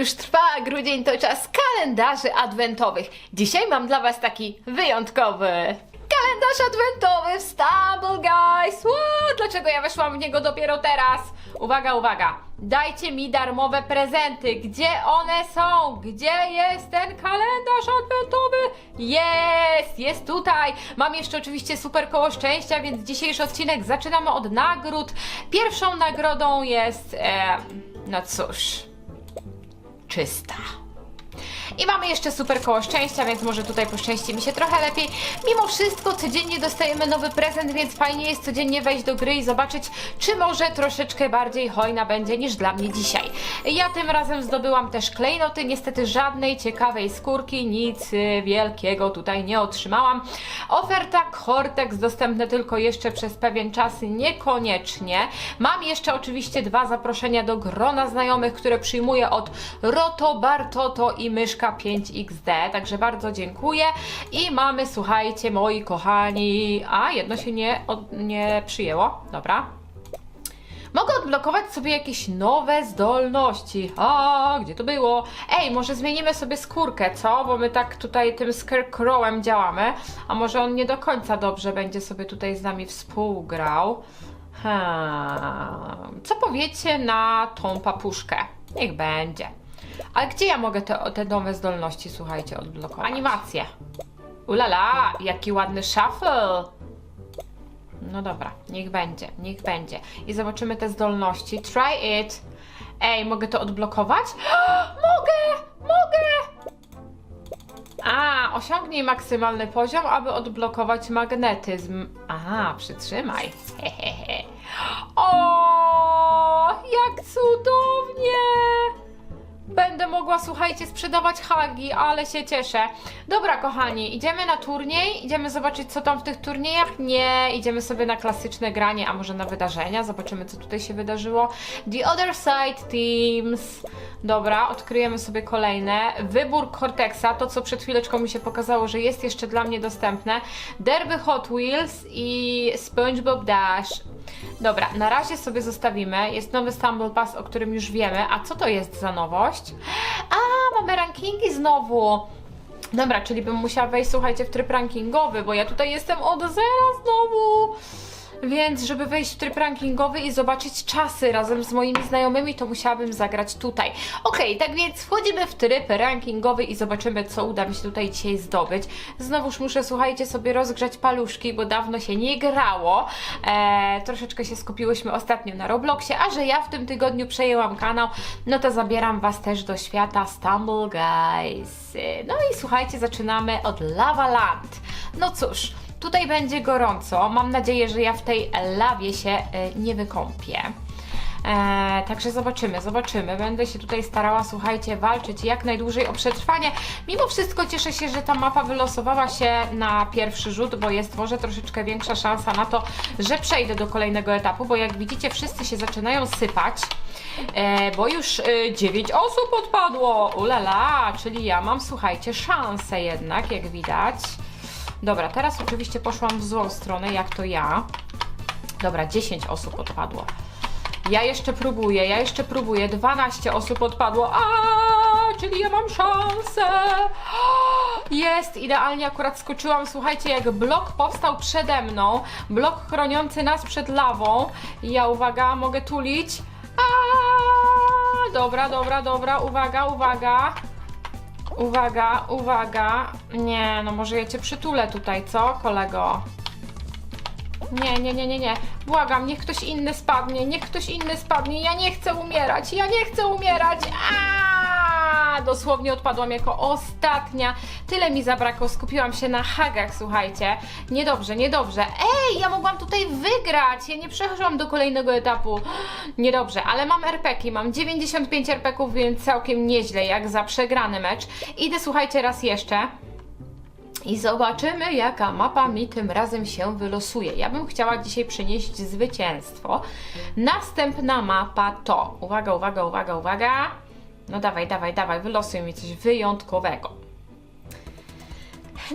już trwa, a grudzień to czas kalendarzy adwentowych. Dzisiaj mam dla Was taki wyjątkowy kalendarz adwentowy w Stumble Guys. Ło, dlaczego ja weszłam w niego dopiero teraz? Uwaga, uwaga. Dajcie mi darmowe prezenty. Gdzie one są? Gdzie jest ten kalendarz adwentowy? Jest, jest tutaj. Mam jeszcze oczywiście super koło szczęścia, więc dzisiejszy odcinek zaczynamy od nagród. Pierwszą nagrodą jest, e, no cóż, Ci sta. I mamy jeszcze super koło szczęścia, więc może tutaj poszczęści mi się trochę lepiej. Mimo wszystko codziennie dostajemy nowy prezent, więc fajnie jest codziennie wejść do gry i zobaczyć, czy może troszeczkę bardziej hojna będzie niż dla mnie dzisiaj. Ja tym razem zdobyłam też klejnoty, niestety żadnej ciekawej skórki, nic wielkiego tutaj nie otrzymałam. Oferta Cortex dostępne tylko jeszcze przez pewien czas, niekoniecznie. Mam jeszcze oczywiście dwa zaproszenia do grona znajomych, które przyjmuję od Roto, Bartoto i Myszka 5XD, także bardzo dziękuję. I mamy, słuchajcie, moi kochani, a jedno się nie, od, nie przyjęło, dobra. Mogę odblokować sobie jakieś nowe zdolności. A, gdzie to było? Ej, może zmienimy sobie skórkę, co? Bo my tak tutaj tym Scarecrowem działamy. A może on nie do końca dobrze będzie sobie tutaj z nami współgrał. Hmm. Co powiecie na tą papuszkę? Niech będzie. Ale gdzie ja mogę te, te nowe zdolności, słuchajcie, odblokować? Animacje. Ulala, jaki ładny shuffle. No dobra, niech będzie, niech będzie. I zobaczymy te zdolności. Try it. Ej, mogę to odblokować? mogę! Mogę! A, osiągnij maksymalny poziom, aby odblokować magnetyzm. Aha, przytrzymaj. Hehehe. O, jak cudownie! Będę mogła, słuchajcie, sprzedawać hagi, ale się cieszę. Dobra, kochani, idziemy na turniej, idziemy zobaczyć, co tam w tych turniejach. Nie, idziemy sobie na klasyczne granie, a może na wydarzenia. Zobaczymy, co tutaj się wydarzyło. The Other Side Teams. Dobra, odkryjemy sobie kolejne. Wybór Cortexa, to co przed chwileczką mi się pokazało, że jest jeszcze dla mnie dostępne. Derby Hot Wheels i SpongeBob Dash. Dobra, na razie sobie zostawimy. Jest nowy Stumble Pass, o którym już wiemy. A co to jest za nowość? A, mamy rankingi znowu. Dobra, czyli bym musiała wejść, słuchajcie, w tryb rankingowy, bo ja tutaj jestem od zera znowu. Więc, żeby wejść w tryb rankingowy i zobaczyć czasy razem z moimi znajomymi, to musiałabym zagrać tutaj. Okej, tak więc wchodzimy w tryb rankingowy i zobaczymy, co uda mi się tutaj dzisiaj zdobyć. Znowuż muszę, słuchajcie, sobie rozgrzać paluszki, bo dawno się nie grało. Eee, troszeczkę się skupiłyśmy ostatnio na Robloxie, a że ja w tym tygodniu przejęłam kanał, no to zabieram Was też do świata Stumble Guys. No i słuchajcie, zaczynamy od Lava Land. No cóż, Tutaj będzie gorąco. Mam nadzieję, że ja w tej lawie się e, nie wykąpię. E, także zobaczymy, zobaczymy. Będę się tutaj starała, słuchajcie, walczyć jak najdłużej o przetrwanie. Mimo wszystko cieszę się, że ta mapa wylosowała się na pierwszy rzut, bo jest może troszeczkę większa szansa na to, że przejdę do kolejnego etapu, bo jak widzicie, wszyscy się zaczynają sypać. E, bo już e, 9 osób odpadło. Ulala, czyli ja mam, słuchajcie, szansę jednak, jak widać. Dobra, teraz oczywiście poszłam w złą stronę, jak to ja. Dobra, 10 osób odpadło. Ja jeszcze próbuję, ja jeszcze próbuję. 12 osób odpadło. A, czyli ja mam szansę. Jest, idealnie akurat skoczyłam. Słuchajcie, jak blok powstał przede mną, blok chroniący nas przed lawą. Ja, uwaga, mogę tulić. A, dobra, dobra, dobra, uwaga, uwaga. Uwaga, uwaga. Nie, no może ja cię przytulę tutaj, co, kolego? Nie, nie, nie, nie, nie. Błagam, niech ktoś inny spadnie, niech ktoś inny spadnie. Ja nie chcę umierać, ja nie chcę umierać. Aaaa! Dosłownie odpadłam jako ostatnia. Tyle mi zabrakło, skupiłam się na hagach, słuchajcie. Niedobrze, niedobrze. Ej, ja mogłam tutaj wygrać. Ja nie przeszłam do kolejnego etapu. Niedobrze, ale mam RPki, mam 95 RPków, więc całkiem nieźle, jak za przegrany mecz. Idę, słuchajcie, raz jeszcze. I zobaczymy, jaka mapa mi tym razem się wylosuje. Ja bym chciała dzisiaj przynieść zwycięstwo. Następna mapa to. Uwaga, uwaga, uwaga, uwaga. No dawaj, dawaj, dawaj, wylosuj mi coś wyjątkowego.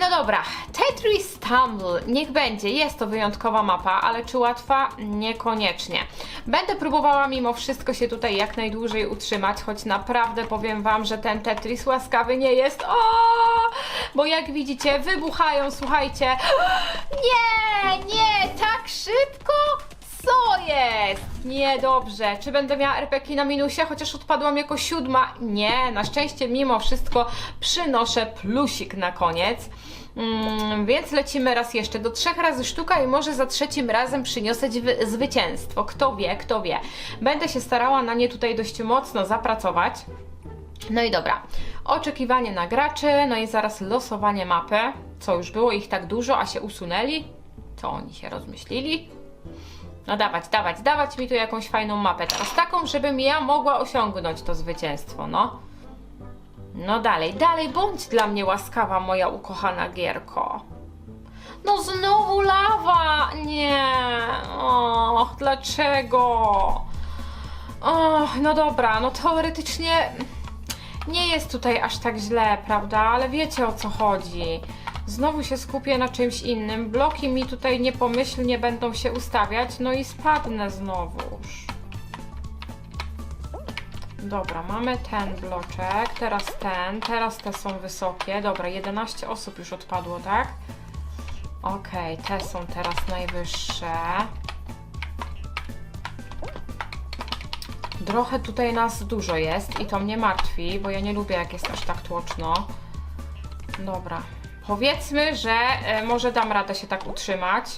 no dobra. Tetris Tumble, niech będzie. Jest to wyjątkowa mapa, ale czy łatwa? Niekoniecznie. Będę próbowała mimo wszystko się tutaj jak najdłużej utrzymać, choć naprawdę powiem Wam, że ten Tetris łaskawy nie jest. O! Bo jak widzicie, wybuchają, słuchajcie. Nie, nie, tak szybko? Co jest? Niedobrze. Czy będę miała RPG na minusie, chociaż odpadłam jako siódma? Nie, na szczęście mimo wszystko przynoszę plusik na koniec. Mm, więc lecimy raz jeszcze do trzech razy sztuka i może za trzecim razem przyniosę wy- zwycięstwo. Kto wie, kto wie. Będę się starała na nie tutaj dość mocno zapracować. No i dobra, oczekiwanie na graczy, no i zaraz losowanie mapy. Co już było ich tak dużo, a się usunęli? Co oni się rozmyślili? No dawać, dawać, dawać mi tu jakąś fajną mapę. Teraz taką, żebym ja mogła osiągnąć to zwycięstwo, no. No dalej, dalej, bądź dla mnie łaskawa, moja ukochana Gierko. No znowu lawa! Nie! Och, dlaczego? Och, no dobra, no teoretycznie nie jest tutaj aż tak źle, prawda? Ale wiecie o co chodzi. Znowu się skupię na czymś innym. Bloki mi tutaj niepomyślnie będą się ustawiać, no i spadnę znowuż. Dobra, mamy ten bloczek, teraz ten, teraz te są wysokie. Dobra, 11 osób już odpadło, tak? Okej, te są teraz najwyższe. Trochę tutaj nas dużo jest i to mnie martwi, bo ja nie lubię jak jest aż tak tłoczno. Dobra. Powiedzmy, że e, może dam radę się tak utrzymać.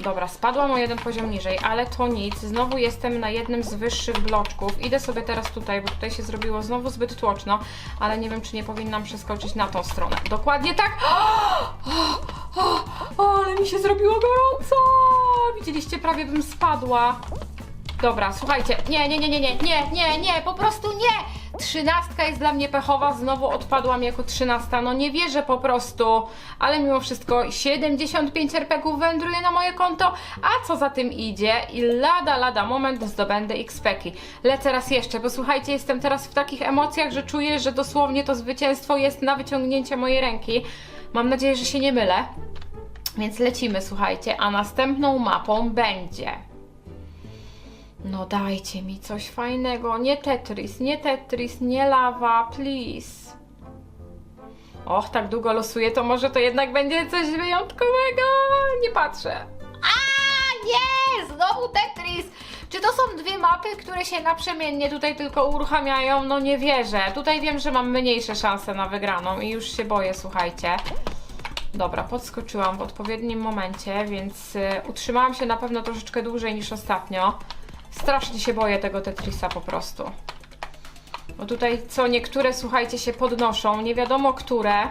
Dobra, spadłam o jeden poziom niżej, ale to nic. Znowu jestem na jednym z wyższych bloczków. Idę sobie teraz tutaj, bo tutaj się zrobiło znowu zbyt tłoczno, ale nie wiem, czy nie powinnam przeskoczyć na tą stronę. Dokładnie tak. O, o, o, ale mi się zrobiło gorąco! Widzieliście, prawie bym spadła. Dobra, słuchajcie, nie, nie, nie, nie, nie, nie, nie, nie, po prostu nie! Trzynastka jest dla mnie pechowa, znowu odpadłam jako trzynasta, no nie wierzę po prostu, ale mimo wszystko 75 RPGów wędruje na moje konto, a co za tym idzie i lada, lada moment zdobędę XP-ki. Lecę raz jeszcze, bo słuchajcie, jestem teraz w takich emocjach, że czuję, że dosłownie to zwycięstwo jest na wyciągnięcie mojej ręki. Mam nadzieję, że się nie mylę. Więc lecimy, słuchajcie, a następną mapą będzie no dajcie mi coś fajnego. Nie Tetris, nie Tetris, nie lawa, please. Och, tak długo losuję, to może to jednak będzie coś wyjątkowego. Nie patrzę. A nie! Znowu Tetris! Czy to są dwie mapy, które się naprzemiennie tutaj tylko uruchamiają? No nie wierzę. Tutaj wiem, że mam mniejsze szanse na wygraną i już się boję, słuchajcie. Dobra, podskoczyłam w odpowiednim momencie, więc y, utrzymałam się na pewno troszeczkę dłużej niż ostatnio. Strasznie się boję tego Tetrisa po prostu. Bo tutaj co niektóre, słuchajcie, się podnoszą, nie wiadomo które.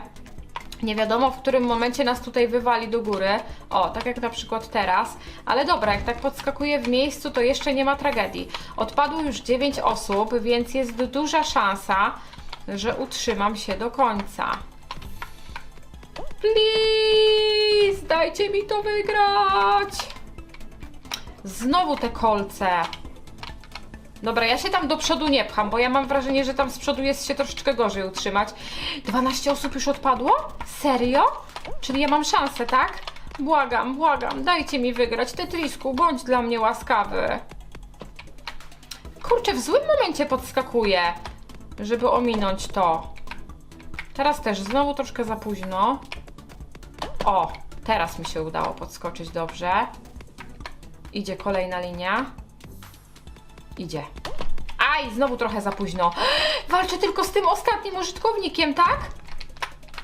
Nie wiadomo, w którym momencie nas tutaj wywali do góry. O, tak jak na przykład teraz. Ale dobra, jak tak podskakuję w miejscu, to jeszcze nie ma tragedii. Odpadło już 9 osób, więc jest duża szansa, że utrzymam się do końca. Please, dajcie mi to wygrać. Znowu te kolce. Dobra, ja się tam do przodu nie pcham, bo ja mam wrażenie, że tam z przodu jest się troszeczkę gorzej utrzymać. 12 osób już odpadło? Serio? Czyli ja mam szansę, tak? Błagam, błagam, dajcie mi wygrać. Tetrisku, bądź dla mnie łaskawy. Kurczę, w złym momencie podskakuję, żeby ominąć to. Teraz też znowu troszkę za późno. O, teraz mi się udało podskoczyć dobrze. Idzie kolejna linia. Idzie. Aj, znowu trochę za późno. Walczę tylko z tym ostatnim użytkownikiem, tak?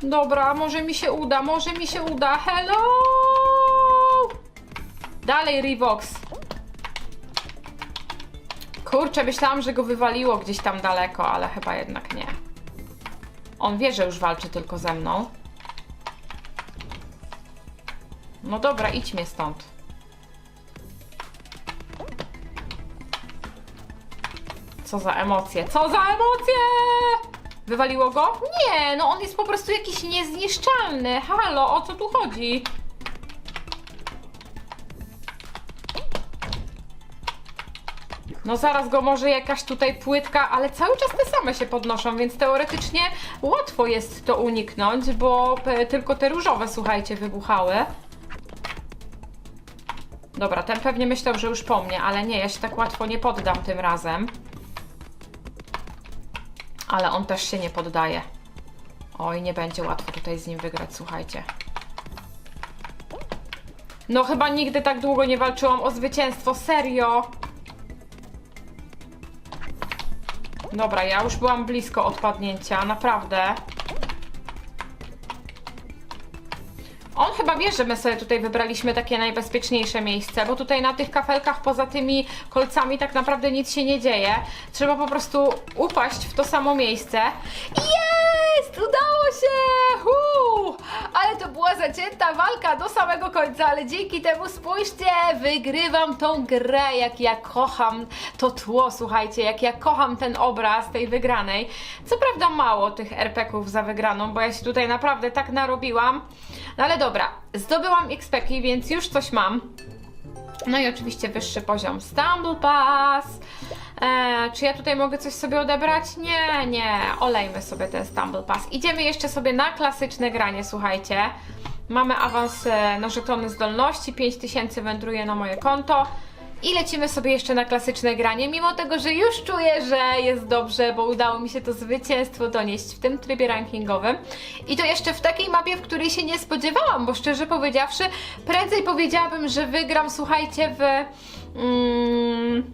Dobra, może mi się uda, może mi się uda. Hello! Dalej, Revox. Kurczę, myślałam, że go wywaliło gdzieś tam daleko, ale chyba jednak nie. On wie, że już walczy tylko ze mną. No dobra, idźmy stąd. Co za emocje, co za emocje! Wywaliło go? Nie, no on jest po prostu jakiś niezniszczalny. Halo, o co tu chodzi? No zaraz go może jakaś tutaj płytka, ale cały czas te same się podnoszą, więc teoretycznie łatwo jest to uniknąć, bo tylko te różowe, słuchajcie, wybuchały. Dobra, ten pewnie myślał, że już po mnie, ale nie, ja się tak łatwo nie poddam tym razem. Ale on też się nie poddaje. Oj, nie będzie łatwo tutaj z nim wygrać, słuchajcie. No chyba nigdy tak długo nie walczyłam o zwycięstwo, serio. Dobra, ja już byłam blisko odpadnięcia, naprawdę. Chyba wie, że my sobie tutaj wybraliśmy takie najbezpieczniejsze miejsce, bo tutaj na tych kafelkach poza tymi kolcami tak naprawdę nic się nie dzieje. Trzeba po prostu upaść w to samo miejsce. Jest! Udało się! Huu! Ale to była zacięta walka do samego końca, ale dzięki temu spójrzcie, wygrywam tą grę, jak ja kocham to tło, słuchajcie, jak ja kocham ten obraz tej wygranej. Co prawda mało tych RP-ków za wygraną, bo ja się tutaj naprawdę tak narobiłam. No ale dobra, zdobyłam XP-ki, więc już coś mam. No i oczywiście wyższy poziom Stumble Pass. Eee, czy ja tutaj mogę coś sobie odebrać? Nie, nie. Olejmy sobie ten Stumble Pass. Idziemy jeszcze sobie na klasyczne granie, słuchajcie. Mamy awans e, na żetony zdolności, 5000 wędruje na moje konto. I lecimy sobie jeszcze na klasyczne granie, mimo tego, że już czuję, że jest dobrze, bo udało mi się to zwycięstwo donieść w tym trybie rankingowym. I to jeszcze w takiej mapie, w której się nie spodziewałam, bo szczerze powiedziawszy, prędzej powiedziałabym, że wygram, słuchajcie, w... Mm,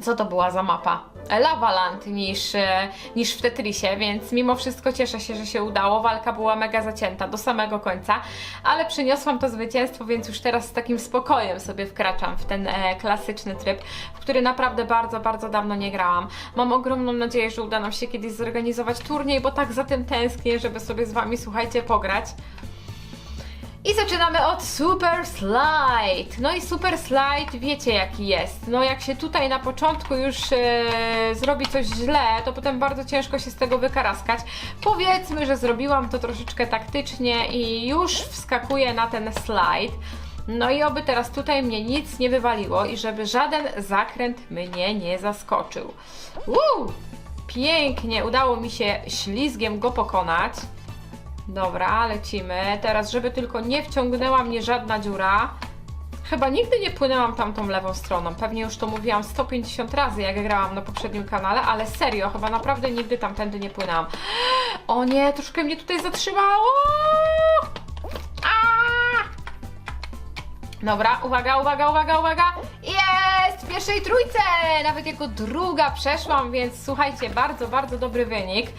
co to była za mapa? Lavaland niż, e, niż w Tetrisie, więc mimo wszystko cieszę się, że się udało. Walka była mega zacięta do samego końca, ale przyniosłam to zwycięstwo, więc już teraz z takim spokojem sobie wkraczam w ten e, klasyczny tryb, w który naprawdę bardzo, bardzo dawno nie grałam. Mam ogromną nadzieję, że uda nam się kiedyś zorganizować turniej, bo tak za tym tęsknię, żeby sobie z Wami, słuchajcie, pograć. I zaczynamy od Super Slide. No i Super Slide wiecie jaki jest. No jak się tutaj na początku już e, zrobi coś źle, to potem bardzo ciężko się z tego wykaraskać. Powiedzmy, że zrobiłam to troszeczkę taktycznie i już wskakuję na ten slide. No i oby teraz tutaj mnie nic nie wywaliło i żeby żaden zakręt mnie nie zaskoczył. Woo! Pięknie, udało mi się ślizgiem go pokonać. Dobra, lecimy. Teraz, żeby tylko nie wciągnęła mnie żadna dziura. Chyba nigdy nie płynęłam tamtą lewą stroną. Pewnie już to mówiłam 150 razy, jak grałam na poprzednim kanale, ale serio, chyba naprawdę nigdy tamtędy nie płynęłam. O nie, troszkę mnie tutaj zatrzymało! Dobra, uwaga, uwaga, uwaga, uwaga! Jest! W pierwszej trójce! Nawet jako druga przeszłam, więc słuchajcie, bardzo, bardzo dobry wynik.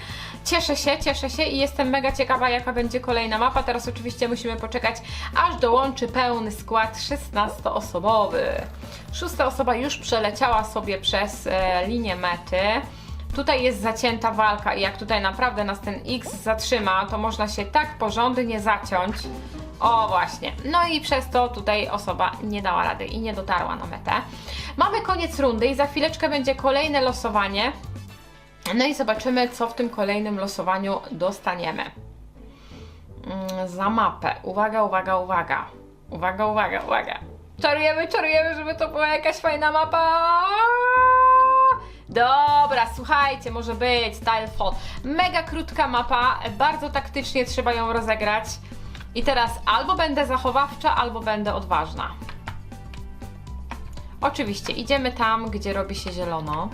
Cieszę się, cieszę się i jestem mega ciekawa, jaka będzie kolejna mapa. Teraz oczywiście musimy poczekać, aż dołączy pełny skład 16-osobowy. Szósta osoba już przeleciała sobie przez e, linię mety. Tutaj jest zacięta walka i jak tutaj naprawdę nas ten X zatrzyma, to można się tak porządnie zaciąć. O właśnie. No i przez to tutaj osoba nie dała rady i nie dotarła na metę. Mamy koniec rundy i za chwileczkę będzie kolejne losowanie. No i zobaczymy, co w tym kolejnym losowaniu dostaniemy. Mm, Za mapę. Uwaga, uwaga, uwaga. Uwaga, uwaga, uwaga. Czarujemy, czarujemy, żeby to była jakaś fajna mapa. Dobra, słuchajcie, może być Style Fall. Mega krótka mapa, bardzo taktycznie trzeba ją rozegrać. I teraz albo będę zachowawcza, albo będę odważna. Oczywiście, idziemy tam, gdzie robi się zielono.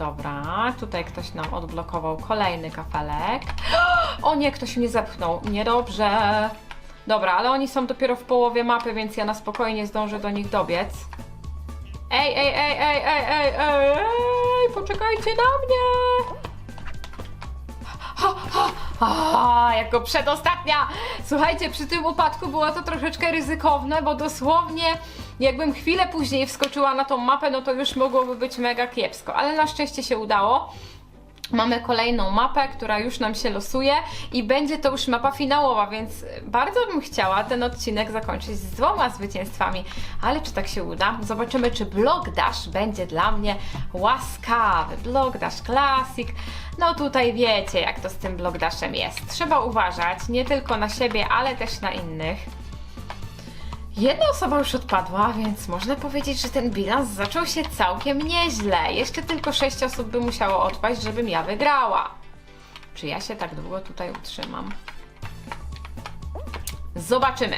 Dobra, tutaj ktoś nam odblokował kolejny kafelek. O nie, ktoś mnie zepchnął. Niedobrze. Dobra, ale oni są dopiero w połowie mapy, więc ja na spokojnie zdążę do nich dobiec. Ej, ej, ej, ej, ej, ej, ej, ej, poczekajcie na mnie! Ha, ha, ha, jako przedostatnia! Słuchajcie, przy tym upadku było to troszeczkę ryzykowne, bo dosłownie jakbym chwilę później wskoczyła na tą mapę, no to już mogłoby być mega kiepsko, ale na szczęście się udało. Mamy kolejną mapę, która już nam się losuje i będzie to już mapa finałowa, więc bardzo bym chciała ten odcinek zakończyć z dwoma zwycięstwami, ale czy tak się uda? Zobaczymy, czy Block Dash będzie dla mnie łaskawy. Block Dash Classic. No tutaj wiecie, jak to z tym Block Dashem jest. Trzeba uważać nie tylko na siebie, ale też na innych. Jedna osoba już odpadła, więc można powiedzieć, że ten bilans zaczął się całkiem nieźle. Jeszcze tylko 6 osób by musiało odpaść, żebym ja wygrała. Czy ja się tak długo tutaj utrzymam? Zobaczymy.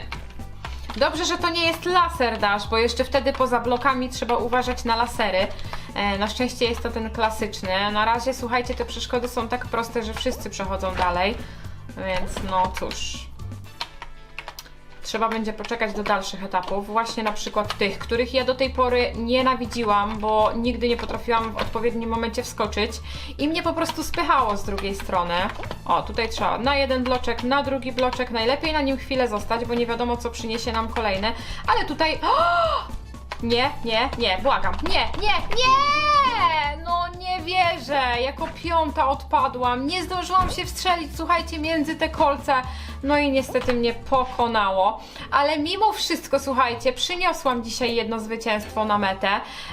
Dobrze, że to nie jest laser dash, bo jeszcze wtedy poza blokami trzeba uważać na lasery. E, na szczęście jest to ten klasyczny. Na razie, słuchajcie, te przeszkody są tak proste, że wszyscy przechodzą dalej. Więc no cóż. Trzeba będzie poczekać do dalszych etapów, właśnie na przykład tych, których ja do tej pory nienawidziłam, bo nigdy nie potrafiłam w odpowiednim momencie wskoczyć i mnie po prostu spychało z drugiej strony. O, tutaj trzeba na jeden bloczek, na drugi bloczek, najlepiej na nim chwilę zostać, bo nie wiadomo co przyniesie nam kolejny, ale tutaj... Nie, nie, nie, błagam, nie, nie, nie! Wierzę, jako piąta odpadłam, nie zdążyłam się wstrzelić, słuchajcie, między te kolce, no i niestety mnie pokonało, ale mimo wszystko, słuchajcie, przyniosłam dzisiaj jedno zwycięstwo na metę,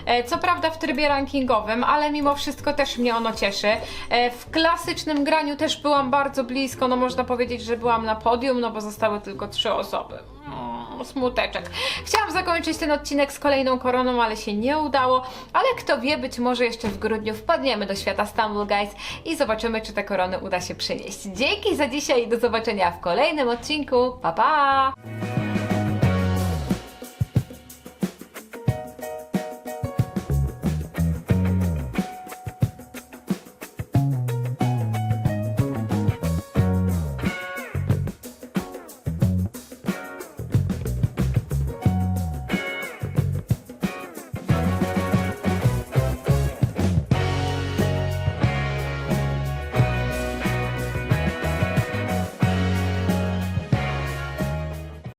e, co prawda w trybie rankingowym, ale mimo wszystko też mnie ono cieszy. E, W klasycznym graniu też byłam bardzo blisko, no można powiedzieć, że byłam na podium, no bo zostały tylko trzy osoby. Mm, smuteczek. Chciałam zakończyć ten odcinek z kolejną koroną, ale się nie udało. Ale kto wie, być może jeszcze w grudniu wpadniemy do świata Stumble Guys i zobaczymy, czy te korony uda się przynieść. Dzięki za dzisiaj i do zobaczenia w kolejnym odcinku. Pa pa!